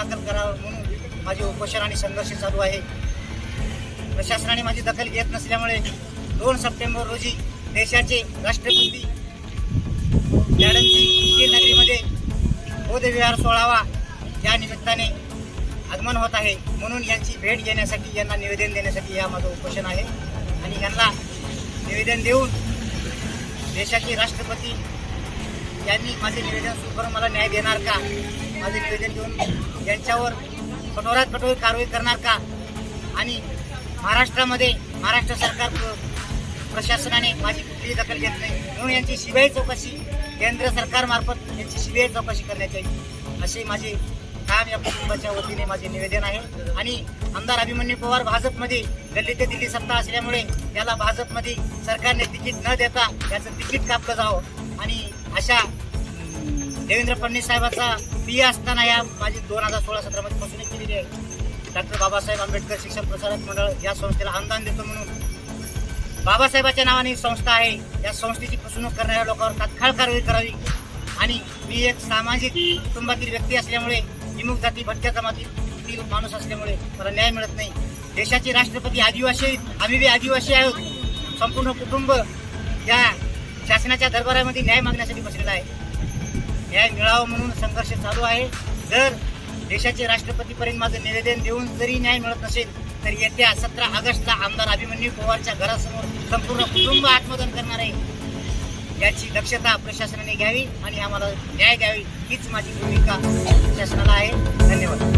माझे उपोषण आणि संघर्ष चालू आहे. प्रशासनाने माझी दखल घेत नसल्यामुळे दोन सप्टेंबर रोजी देशाचे राष्ट्रपती मॅडमची नगरीमध्ये बौद्धविहार सोळावा या निमित्ताने आगमन होत आहे. म्हणून यांची भेट घेण्यासाठी यांना निवेदन देण्यासाठी या माझं उपोषण आहे. आणि यांना निवेदन देऊन देशाचे राष्ट्रपती यांनी माझे निवेदन स्वीकारून मला न्याय देणार का? माझे निवेदन देऊन यांच्यावर कठोरात कठोर कारवाई करणार का? आणि महाराष्ट्रामध्ये महाराष्ट्र सरकार प्रशासनाने माझी कुठलीही दखल घेत नाही. म्हणून यांची सीबीआय चौकशी केंद्र सरकारमार्फत यांची सीबीआय चौकशी करण्यात येईल असे माझे काम या कुटुंबाच्या वतीने माझे निवेदन आहे. आणि आमदार अभिमन्यू पवार भाजपमध्ये गल्ली ते दिल्ली सत्ता असल्यामुळे त्याला भाजपमध्ये सरकारने तिकीट न देता याचं तिकीट कापलं जावं. आणि अशा देवेंद्र फडणवीस साहेबाचा पी असताना या माझी दोन हजार सोळा सतरामध्ये फसवणूक केलेली आहे. डॉक्टर बाबासाहेब आंबेडकर शिक्षण प्रसारक मंडळ या संस्थेला अनुदान देतो म्हणून. बाबासाहेबाच्या नावाने ही संस्था आहे. या संस्थेची फसवणूक करणाऱ्या लोकांवर तात्काळ कारवाई करावी. आणि मी एक सामाजिक कुटुंबातील व्यक्ती असल्यामुळे विमुख जाती भटक्या जमातीतील माणूस असल्यामुळे मला न्याय मिळत नाही. देशाचे राष्ट्रपती आदिवासी आहेत. आम्ही बी आदिवासी आहोत. संपूर्ण कुटुंब या शासनाच्या दरबारामध्ये न्याय मागण्यासाठी बसलेला आहे. न्याय मिळावा म्हणून संघर्ष चालू आहे. जर देशाचे राष्ट्रपतीपर्यंत माझं निवेदन देऊन जरी न्याय मिळत नसेल तर येत्या सतरा ऑगस्टला आमदार अभिमन्यू पवारच्या घरासमोर संपूर्ण कुटुंब आत्मदान करणार आहे. याची दक्षता प्रशासनाने घ्यावी आणि आम्हाला न्याय द्यावी हीच माझी भूमिका शासनाला आहे. धन्यवाद.